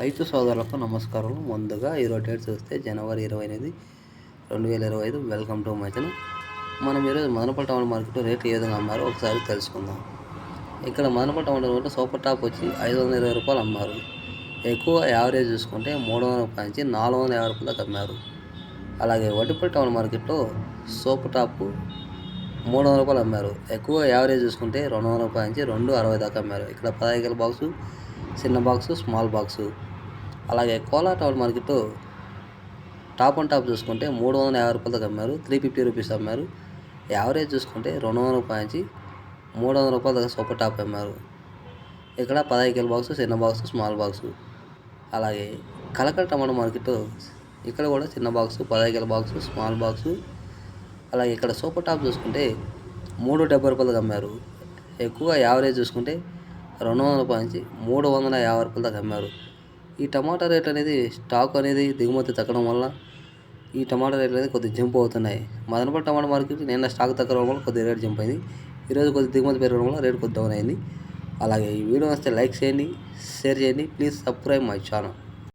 రైతు సోదరులకు నమస్కారం ముందుగా ఈరోజు డేట్ చూస్తే జనవరి ఇరవై ఎనిమిది రెండు వేల ఇరవై ఐదు. Welcome to my channel. మనం ఈరోజు మదనపల్లి టౌన్ మార్కెట్ రేట్లు ఏ విధంగా అమ్మారో ఒకసారి తెలుసుకుందాం. ఇక్కడ Madanapalle town road super top వచ్చి ఐదు వందల ఇరవై రూపాయలు అమ్మారు. ఎక్కువ యావరేజ్ చూసుకుంటే మూడు వందల రూపాయల నుంచి నాలుగు వందల యాభై రూపాయలకు అమ్మారు. అలాగే వడ్డిపల్లి టౌన్ మార్కెట్లో సూపర్ టాప్ మూడు వందల రూపాయలు అమ్మారు. ఎక్కువ యావరేజ్ చూసుకుంటే రెండు వందల రూపాయల నుంచి రెండు అరవై దాకా అమ్మారు. ఇక్కడ పదహైదు బాక్సు చిన్న బాక్సు స్మాల్ బాక్సు. అలాగే Kola tower market top and top చూసుకుంటే మూడు వందల యాభై రూపాయలకి అమ్మారు త్రీ ఫిఫ్టీ రూపీస్ అమ్మారు. యావరేజ్ చూసుకుంటే రెండు వందల రూపాయల నుంచి మూడు వందల రూపాయల దగ్గర సూపర్ టాప్ అమ్మారు. ఇక్కడ పదహైదు కిలో బాక్సు చిన్న బాక్సు స్మాల్ బాక్సు. అలాగే కలకల టమాటో మార్కెట్ ఇక్కడ కూడా చిన్న బాక్సు పదహైదు కిలో బాక్సు స్మాల్ బాక్సు. అలాగే ఇక్కడ సూపర్ టాప్ చూసుకుంటే మూడు డెబ్బై రూపాయలకు అమ్మారు ఎక్కువ యావరేజ్ చూసుకుంటే రెండు వందల రూపాయల నుంచి మూడు వందల యాభై రూపాయల దాకా అమ్మారు. ఈ టమాటా రేట్ అనేది స్టాక్ అనేది దిగుమతి తగ్గడం వల్ల ఈ టమాటా రేట్లు అనేది కొద్దిగా జంప్ అవుతున్నాయి. మదనపల్లి టమాటా మార్కెట్ నిన్న స్టాక్ తగ్గడం వల్ల కొద్దిగా రేట్ జంప్ అయింది. ఈరోజు కొద్దిగా దిగుమతి పెరగడం వల్ల రేట్ కొద్దిగా డౌన్ అయింది. అలాగే ఈ వీడియో వస్తే లైక్ చేయండి షేర్ చేయండి. Please subscribe my channel.